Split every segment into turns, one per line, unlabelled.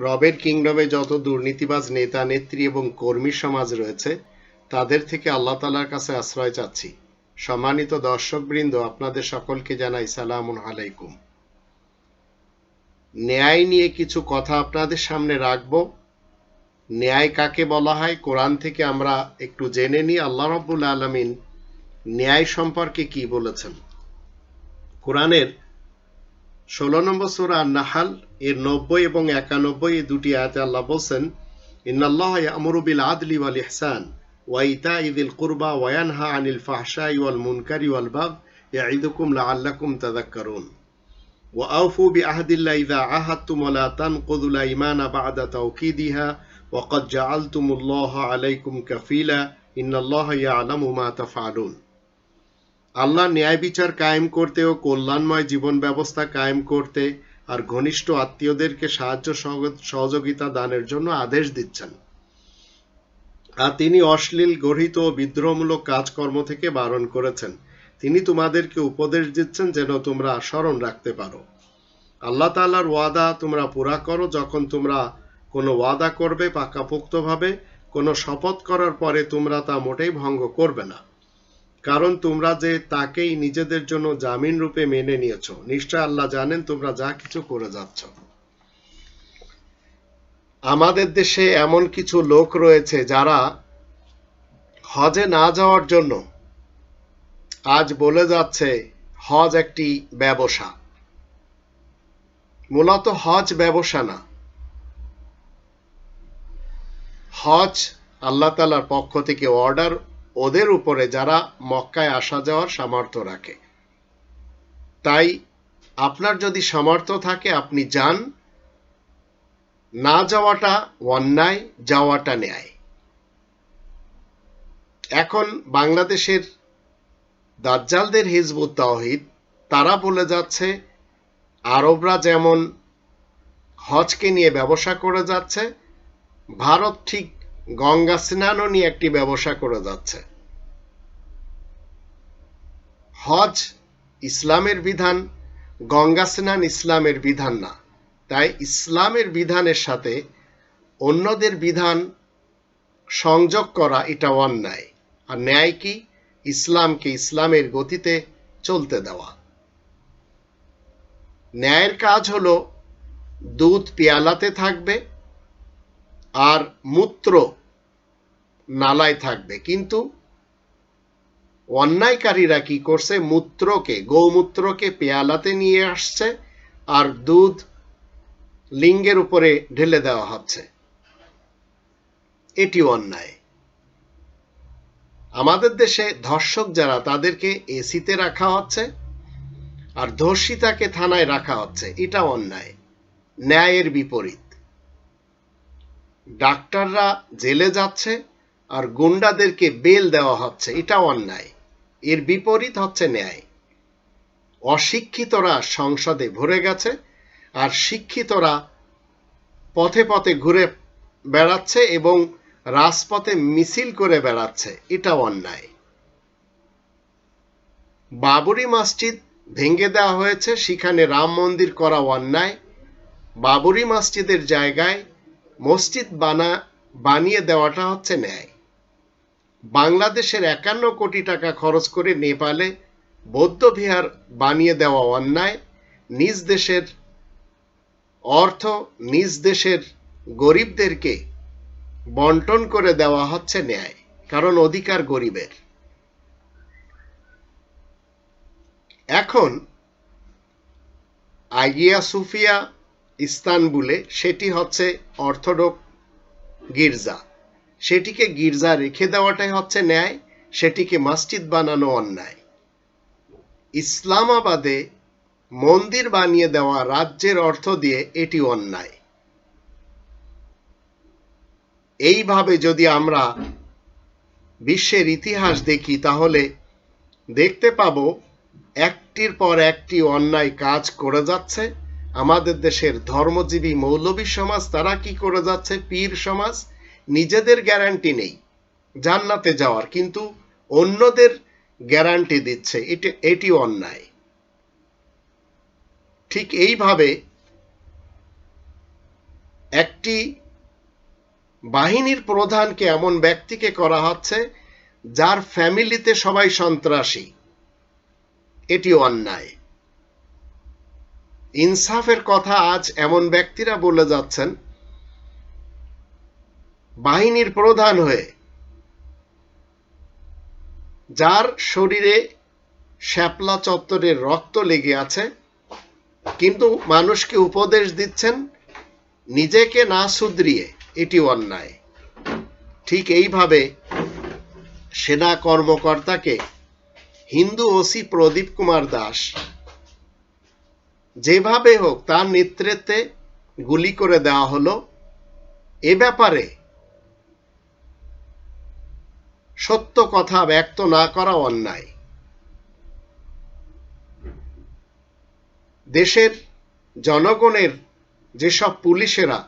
রবের কিংডমে যত দুর্নীতিবাজ নেতা, নেত্রী এবং কর্মী সমাজ রয়েছে, তাদের থেকে আল্লাহ তালার কাছে আশ্রয় চাচ্ছি। সম্মানিত দর্শকবৃন্দ, আপনাদের সকলকে জানাই সালামুন আলাইকুম। ন্যায় নিয়ে কিছু কথা আপনাদের সামনে রাখব। ন্যায় কাকে বলা হয়? কোরআন থেকে আমরা একটু জেনে নিই। আল্লাহ রব্বুল আলমিন ন্যায় সম্পর্কে কি বলেছেন? কোরআনের ষোলো নম্বর সুরা নাহাল এর নব্বই এবং একানব্বই এই দুটি আয়াতে আল্লাহ বলছেন ইন্নাল্লাহ ইয়ামুরু বিল আদলি ওয়াল ইহসান ওয়া ইতাই যিল কুরবা ওয়া ইয়ানহা আনিল ফাহশাই ওয়াল মুনকারি ওয়াল বাগ ইয়াইদুকুম লাআল্লাকুম তাযাক্কারুন وأوفوا بعهد الله إذا عاهدتم ولا تنقضوا الأيمان بعد توكيدها وقد جعلتم الله عليكم كفيلا إن الله يعلم ما تفعلون আল্লাহ ন্যায় বিচার কায়েম করতে ও কল্যাণময় জীবন ব্যবস্থা কায়েম করতে আর ঘনিষ্ঠ আত্মীয়দেরকে সাহায্য সহযোগিতা দানের জন্য আদেশ দিচ্ছেন। আর তিনি অশ্লীল গঠিত ও বিদ্রোহমূলক কাজকর্ম থেকে বারণ করেছেন। তিনি তোমাদেরকে উপদেশ দিচ্ছেন যেন তোমরা স্মরণ রাখতে পারো। আল্লাহ তাল্লাহর ওয়াদা তোমরা পুরা করো, যখন তোমরা কোনো ওয়াদা করবে পাকাপোক্তভাবে, কোনো শপথ করার পরে তোমরা তা মোটেই ভঙ্গ করবে না। কারণ তোমরা যে তাকেই নিজেদের জন্য জামিন রূপে মেনে নিয়েছ, নিশ্চয় আল্লাহ জানেন তোমরা যা কিছু করে যাচ্ছ। আমাদের দেশে এমন কিছু লোক রয়েছে যারা হজে না যাওয়ার জন্য আজ বলে যাচ্ছে, হজ একটি ব্যবসা। মূলত হজ ব্যবসা না। হজ আল্লাহ তালার পক্ষ থেকে অর্ডার ওদের উপরে যারা মক্কায় আসা যাওয়ার সামর্থ্য রাখে। তাই আপনার যদি সামর্থ্য থাকে, আপনি যান। না যাওয়াটা অন্যায়, যাওয়াটা ন্যায়। এখন বাংলাদেশের দাজ্জালদের হিজবুত তাওহিদ, তারা বলে যাচ্ছে, আরবরা যেমন হজকে নিয়ে ব্যবসা করে যাচ্ছে, ভারত ঠিক গঙ্গা স্নানও নিয়ে একটি ব্যবসা করে যাচ্ছে। হজ ইসলামের বিধান, গঙ্গা স্নান ইসলামের বিধান না। তাই ইসলামের বিধানের সাথে অন্যদের বিধান সংযোগ করা এটা অন্যায়। আর ন্যায় কি? ইসলামকে ইসলামের গতিতে চলতে দেওয়া। ন্যায়ের কাজ হলো, দুধ পেয়ালাতে থাকবে আর মূত্র নালায় থাকবে। কিন্তু অন্যায়কারীরা কি করছে? মূত্রকে, গৌমূত্রকে পেয়ালাতে নিয়ে আসছে আর দুধ লিঙ্গের উপরে ঢেলে দেওয়া হচ্ছে। এটি অন্যায়। আমাদের দেশে ধর্ষক যারা, তাদেরকে এসিতে রাখা হচ্ছে আর ধর্ষিতাকে থানায় রাখা হচ্ছে। এটা অন্যায়। ন্যায়ের বিপরীত। ডাক্তাররা জেলে যাচ্ছে আর গুন্ডাদেরকে বেল দেওয়া হচ্ছে। এটা অন্যায়। এর বিপরীত হচ্ছে ন্যায়। অশিক্ষিতরা সংসদে ভরে গেছে আর শিক্ষিতরা পথে পথে ঘুরে বেড়াচ্ছে এবং রাজপথে মিছিল করে বেড়াচ্ছে। এটা অন্যায়। বাবরি মসজিদ ভেঙে দেওয়া হয়েছে। সেখানে রাম মন্দির করা অন্যায়। বাবরি মসজিদের জায়গায় মসজিদ বানা, বানিয়ে দেওয়াটা হচ্ছে ন্যায়। বাংলাদেশের একান্ন কোটি টাকা খরচ করে নেপালে বৌদ্ধ বিহার বানিয়ে দেওয়া অন্যায়, নিজ দেশের অর্থ, নিজ দেশের গরিবদেরকে বন্টন করে দেওয়া হচ্ছে ন্যায়, কারণ অধিকার গরিবের। এখন আগিয়া সুফিয়া ইস্তানবুলে সেটি হচ্ছে অর্থোডক গির্জা। সেটিকে গির্জা রেখে দেওয়াটাই হচ্ছে ন্যায়, সেটিকে মসজিদ বানানো অন্যায়। ইসলামাবাদে মন্দির বানিয়ে দেওয়া রাজ্যের অর্থ দিয়ে এটি অন্যায়। এইভাবে যদি আমরা বিশ্বের ইতিহাস দেখি, তাহলে দেখতে পাব একটির পর একটি অন্যায় কাজ করে যাচ্ছে। আমাদের দেশের ধর্মজীবী মৌলবী সমাজ, তারা কি করে যাচ্ছে? পীর সমাজ? নিজেদের গ্যারান্টি নেই। জান্নাতে যাওয়ার, কিন্তু অন্যদের গ্যারান্টি দিচ্ছে। এটি অন্যায়। ঠিক এইভাবে একটি বাহিনীর প্রধানকে এমন ব্যক্তিকে করা হচ্ছে যার ফ্যামিলিতে সবাই সন্ত্রাসী। এটি অন্যায়। ইনসাফের কথা আজ এমন ব্যক্তিরা বলে যাচ্ছেন, বাহিনীর প্রধান হয়ে, যার শরীরে শ্যাপলা চত্বরের রক্ত লেগে আছে, কিন্তু মানুষকে উপদেশ দিচ্ছেন, নিজেকে না শুধরিয়ে এটি অন্যায়। ঠিক এইভাবে সেনা কর্মকর্তাকে হিন্দু ওসি প্রদীপ কুমার দাস যেভাবে হোক তার নেতৃত্বে গুলি করে দেওয়া হলো। এ ব্যাপারে সত্য কথা ব্যক্ত না করা অন্যায়। দেশের জনগণের যেসব পুলিশেরা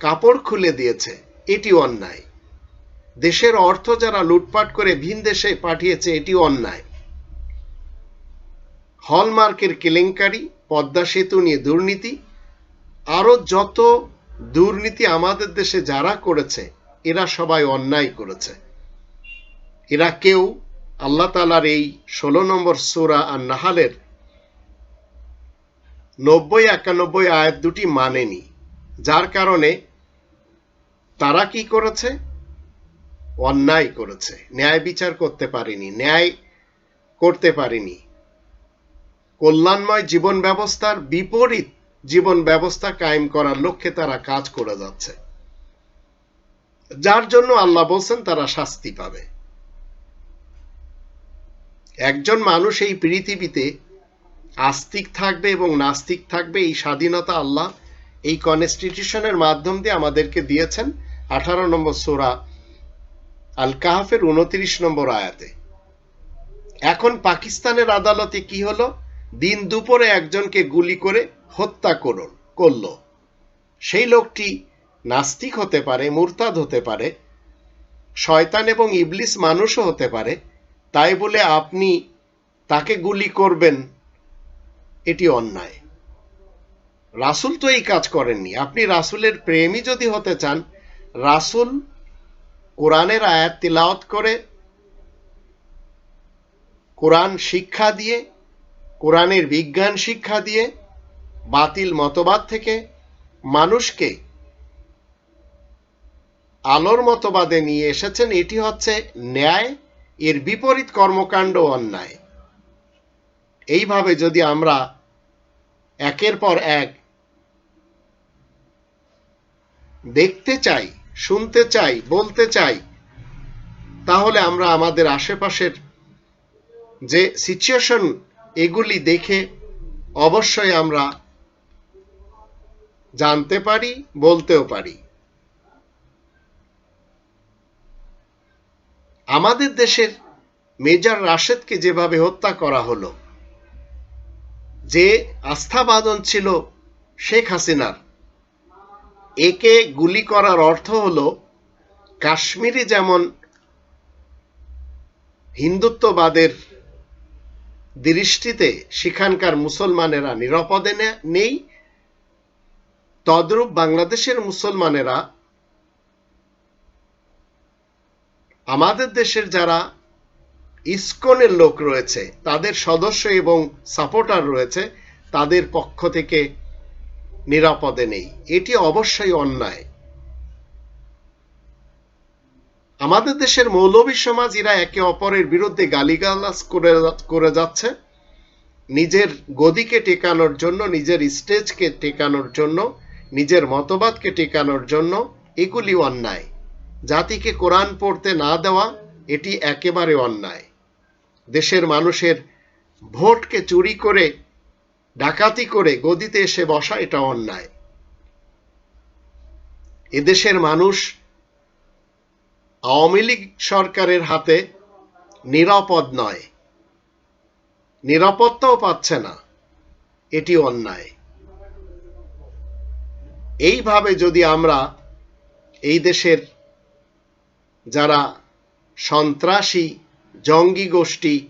কাপড় খুলে দিয়েছে, এটি অন্যায়। দেশের অর্থ যারা লুটপাট করে ভিন দেশে পাঠিয়েছে, এটি অন্যায়। হলমার্কের কেলেঙ্কারি পদ্মা সেতু নিয়ে দুর্নীতি, আরও যত দুর্নীতি আমাদের দেশে যারা করেছে, এরা সবাই অন্যায় করেছে। এরা কেউ আল্লাহ তালার এই ষোলো নম্বর সোরা আর নাহালের নব্বই একানব্বই আয়াত দুটি মানেনি। যার কারণে তারা কি করেছে? অন্যায় করেছে। ন্যায় বিচার করতে পারেনি, ন্যায় করতে পারেনি। কল্যাণময় জীবন ব্যবস্থার বিপরীত জীবন ব্যবস্থা কায়েম করার লক্ষ্যে তারা কাজ করে যাচ্ছে। যার জন্য আল্লাহ বলছেন, তারা শাস্তি পাবে। একজন মানুষ এই পৃথিবীতে আস্তিক থাকবে এবং নাস্তিক থাকবে, এই স্বাধীনতা আল্লাহ এই কনস্টিটিউশনের মাধ্যম দিয়ে আমাদেরকে দিয়েছেন আঠারো নম্বর সোরা আল কাহাফের উনত্রিশ নম্বর আয়াতে। এখন পাকিস্তানের আদালতে কি হলো? দিন দুপুরে একজনকে গুলি করে হত্যা করুন করল। সেই লোকটি নাস্তিক হতে পারে, মুরতাদ হতে পারে, শয়তান এবং ইবলিস মানুষও হতে পারে, তাই বলে আপনি তাকে গুলি করবেন, এটি অন্যায়। রাসুল তো এই কাজ করেননি। আপনি রাসুলের প্রেমী যদি হতে চান, রাসুল কোরআনের আয়াত তিলাওয়াত করে, কোরআন শিক্ষা দিয়ে কোরআনের বিজ্ঞান শিক্ষা দিয়ে বাতিল মতবাদ থেকে মানুষকে আলোর মতবাদে নিয়ে এসেছেন, এটি হচ্ছে ন্যায়, এর বিপরীত কর্মকাণ্ড অন্যায়। এইভাবে যদি আমরা একের পর এক দেখতে চাই, শুনতে চাই, বলতে চাই, তাহলে আমরা আমাদের আশেপাশের যে সিচুয়েশন এগুলি দেখে অবশ্যই আমরা জানতে পারি, বলতেও পারি। আমাদের দেশের মেজর রাশেদকে যেভাবে হত্যা করা হলো, যে আস্থাবাদন ছিল শেখ হাসিনার, একে গুলি করার অর্থ হলো কাশ্মীরে যেমন হিন্দুত্ববাদের দৃষ্টিতে সেখানকার মুসলমানেরা নিরাপদে নেই, তদ্রূপ বাংলাদেশের মুসলমানেরা আমাদের দেশের যারা ইসকনের লোক রয়েছে, তাদের সদস্য এবং সাপোর্টার রয়েছে, তাদের পক্ষ থেকে নিরাপদে নেই। এটি অবশ্যই অন্যায়। আমাদের দেশের মৌলবী সমাজ, এরা একে অপরের বিরুদ্ধে গালিগালাজ করে করে যাচ্ছে। নিজের গদিকে টেকানোর জন্য, নিজের স্টেজকে টেকানোর জন্য, নিজের মতবাদকে টেকানোর জন্য এগুলি অন্যায়। জাতিকে কোরআন পড়তে না দেওয়া, এটি একেবারে অন্যায়। দেশের মানুষের ভোটকে চুরি করে, ডাকাতি করে গদিতে এসে বসা, এটা অন্যায়। এদেশের মানুষ আওয়ামী লীগ সরকারের হাতে নিরাপদ নয়। নিরাপত্তাও পাচ্ছে না। এটি অন্যায়। এইভাবে যদি আমরা এই দেশের যারা সন্ত্রাসী, জঙ্গি গোষ্ঠী,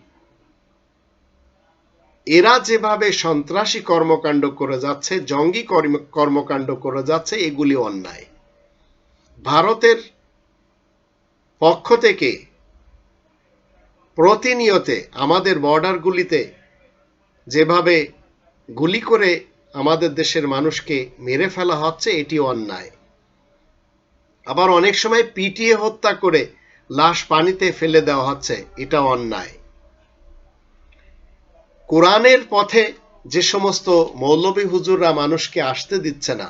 এরা যেভাবে সন্ত্রাসী কর্মকাণ্ড করে যাচ্ছে, জঙ্গি কর্ম- কর্মকাণ্ড করে যাচ্ছে, এগুলি অন্যায়। ভারতের পক্ষ থেকে প্রতিনিয়তে আমাদের বর্ডারগুলিতে যেভাবে গুলি করে আমাদের দেশের মানুষকে মেরে ফেলা হচ্ছে এটি অন্যায়। আবার অনেক সময় পিটিয়ে হত্যা করে লাশ পানিতে ফেলে দেওয়া হচ্ছে এটা অন্যায়। কোরআনের পথে যে সমস্ত মৌলবী হুজুররা মানুষকে আসতে দিচ্ছে না,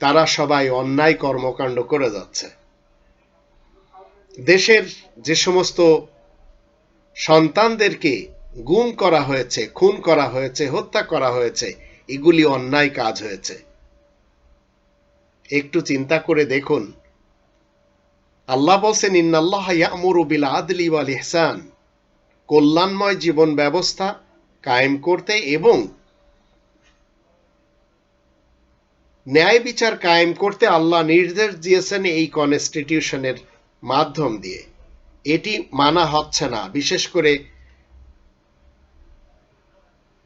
তারা সবাই অন্যায় কর্মকাণ্ড করে যাচ্ছে। দেশের যে সমস্ত সন্তানদেরকে গুম করা হয়েছে, খুন করা হয়েছে, হত্যা করা হয়েছে, এগুলি অন্যায় কাজ হয়েছে। একটু চিন্তা করে দেখুন। আল্লাহ বলছেন, ইন্নাল্লাহ ইয়ামুরু বিল আদলি ওয়াল ইহসান। কল্যাণময় জীবন ব্যবস্থা কায়েম করতে এবং ন্যায় বিচার কায়েম করতে আল্লাহ নির্দেশ দিয়েছেন এই কনস্টিটিউশনের মাধ্যম দিয়ে। এটি মানা হচ্ছে না। বিশেষ করে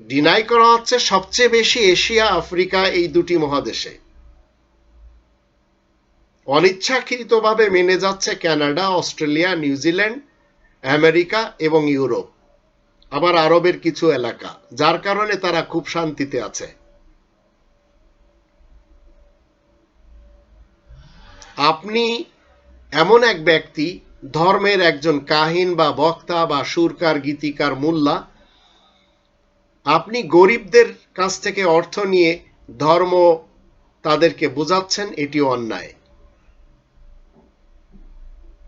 ডিনাই করা হচ্ছে সবচেয়ে বেশি এশিয়া, আফ্রিকা, এই দুটি মহাদেশে। অনিচ্ছাকৃতভাবে মেনে যাচ্ছে Canada Australia New Zealand America এবং ইউরোপ, আবার আরবের কিছু এলাকা, যার কারণে তারা খুব শান্তিতে আছে। আপনি এমন এক ব্যক্তি, ধর্মের একজন কাহিন বা বক্তা বা সুরকার, গীতিকার, মোল্লা, আপনি গরিবদের কাছ থেকে অর্থ নিয়ে ধর্ম তাদেরকে বোঝাচ্ছেন এটি অন্যায়।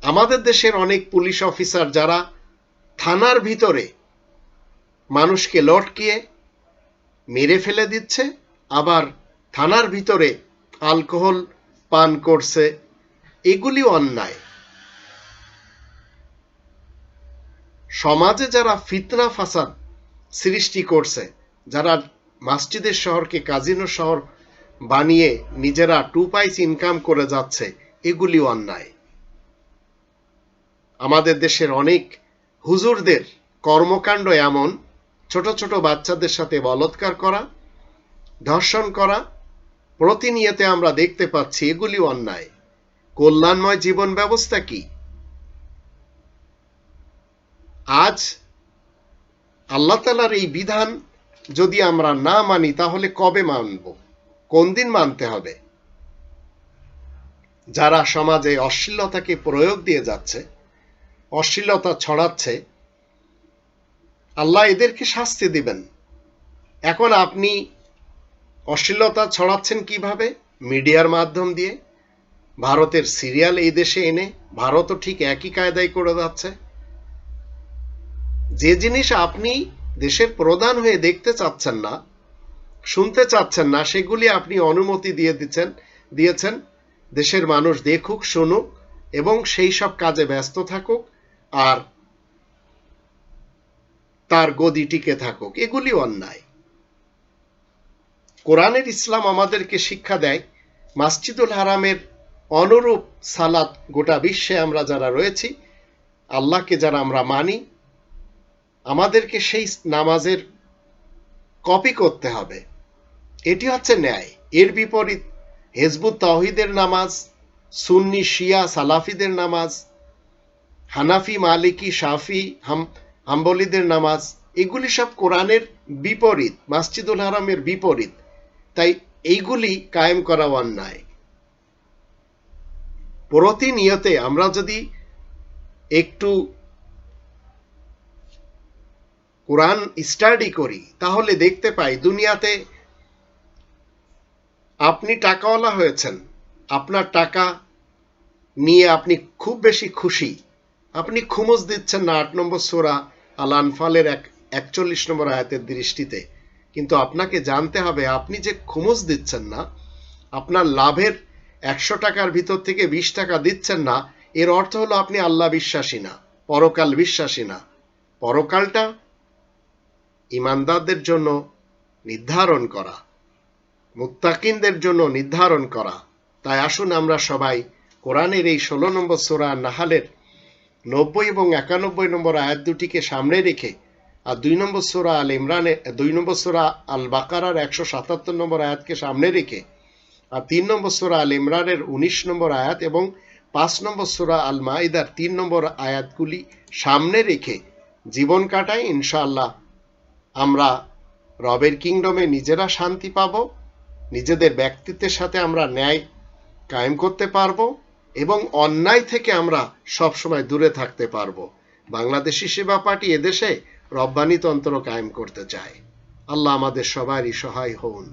আমাদের দেশের অনেক পুলিশ অফিসার যারা থানার ভিতরে মানুষকে লটকিয়ে মেরে ফেলে দিচ্ছে, আবার থানার ভিতরে আলকোহল পান করছে এগুলি অন্যায়। সমাজে যারা ফিতনা, ফাসাদ সৃষ্টি করছে, যারা মাসজিদের শহরকে কাজিনো শহর বানিয়ে নিজেরা টু পাইস ইনকাম করে যাচ্ছে, এগুলি অন্যায়। আমাদের দেশের অনেক হুজুরদের কর্মকাণ্ড এমন, ছোট ছোট বাচ্চাদের সাথে বলৎকার করা, ধর্ষণ করা, প্রতিনিয়তে আমরা দেখতে পাচ্ছি এগুলি অন্যায়। কল্যাণময় জীবন ব্যবস্থা কি? আজ আল্লাহ তালার এই বিধান যদি আমরা না মানি, তাহলে কবে মানব? কোন দিন মানতে হবে? যারা সমাজে অশ্লীলতাকে প্রয়োগ দিয়ে যাচ্ছে, অশ্লীলতা ছড়াচ্ছে, আল্লাহ এদেরকে শাস্তি দিবেন। এখন আপনি অশ্লীলতা ছড়াচ্ছেন কীভাবে? মিডিয়ার মাধ্যম দিয়ে। ভারতের সিরিয়াল এই দেশে এনে ভারতও ঠিক একই কায়দায় করে যাচ্ছে। যে জিনিস আপনি দেশের প্রধান হয়ে দেখতে চাচ্ছেন না, শুনতে চাচ্ছেন না, সেগুলি আপনি অনুমতি দিয়ে দিচ্ছেন, দিয়েছেন। দেশের মানুষ দেখুক, শুনুক এবং সেই সব কাজে ব্যস্ত থাকুক আর তার গদি টিকে থাকুক, এগুলি অন্যায়। কোরআনের ইসলাম আমাদেরকে শিক্ষা দেয়, মাসজিদুল হারামের অনুরূপ সালাত গোটা বিশ্বে আমরা যারা রয়েছি, আল্লাহকে যারা আমরা মানি, আমাদেরকে সেই নামাজের কপি করতে হবে। এটি হচ্ছে ন্যায়। এর বিপরীত হেজবুত তাহিদের নামাজ, সুন্নি শিয়া সালাফিদের নামাজ, হানাফি, মালিকি, শাফি, হাম, হাম্বলিদের নামাজ, এগুলি সব কোরআনের বিপরীত, মাসজিদুল হারামের বিপরীত। তাই এইগুলি কায়েম করা অন্যায়। প্রতিনিয়তে আমরা যদি একটু কোরআন স্টাডি করি, তাহলে দেখতে পাই দুনিয়াতে আপনি টাকাওয়ালা হয়েছেন, আপনার টাকা নিয়ে আপনি খুব বেশি খুশি। আপনি খুমুজ দিচ্ছেন না আট নম্বর সোরা আল আনফালের এক, একচল্লিশ নম্বর আয়াতের দৃষ্টিতে। কিন্তু আপনাকে জানতে হবে, আপনি যে খুমুজ দিচ্ছেন না, আপনার লাভের একশো টাকার ভিতর থেকে বিশ টাকা দিচ্ছেন না। এর অর্থ হলো আপনি আল্লাহ বিশ্বাসী না, পরকাল বিশ্বাসী না। পরকালটা ইমানদারদের জন্য নির্ধারণ করা, মুত্তাকিনদের জন্য নির্ধারণ করা। তাই আসুন আমরা সবাই কোরআনের এই ষোলো নম্বর সোরা নাহালের নব্বই এবং একানব্বই নম্বর আয়াত দুটিকে সামনে রেখে আর দুই নম্বর সোরা আল ইমরানের, দুই নম্বর সোরা আল বাকারার একশো সাতাত্তর নম্বর আয়াতকে সামনে রেখে তিন নম্বর সুরা আল ইমরানের উনিশ নম্বর আয়াত এবং পাঁচ নম্বর সুরা আল মাইদার তিন নম্বর আয়াতগুলি সামনে রেখে জীবন কাটাই, ইনশাআল্লাহ আমরা রবের কিংডমে নিজেরা শান্তি পাব, নিজেদের ব্যক্তিত্বের সাথে আমরা ন্যায় কায়েম করতে পারব এবং অন্যায় থেকে আমরা সবসময় দূরে থাকতে পারব। বাংলাদেশি সেবা পার্টি এদেশে রব্বানি তন্ত্র কায়েম করতে চায়। আল্লাহ আমাদের সবারই সহায় হন।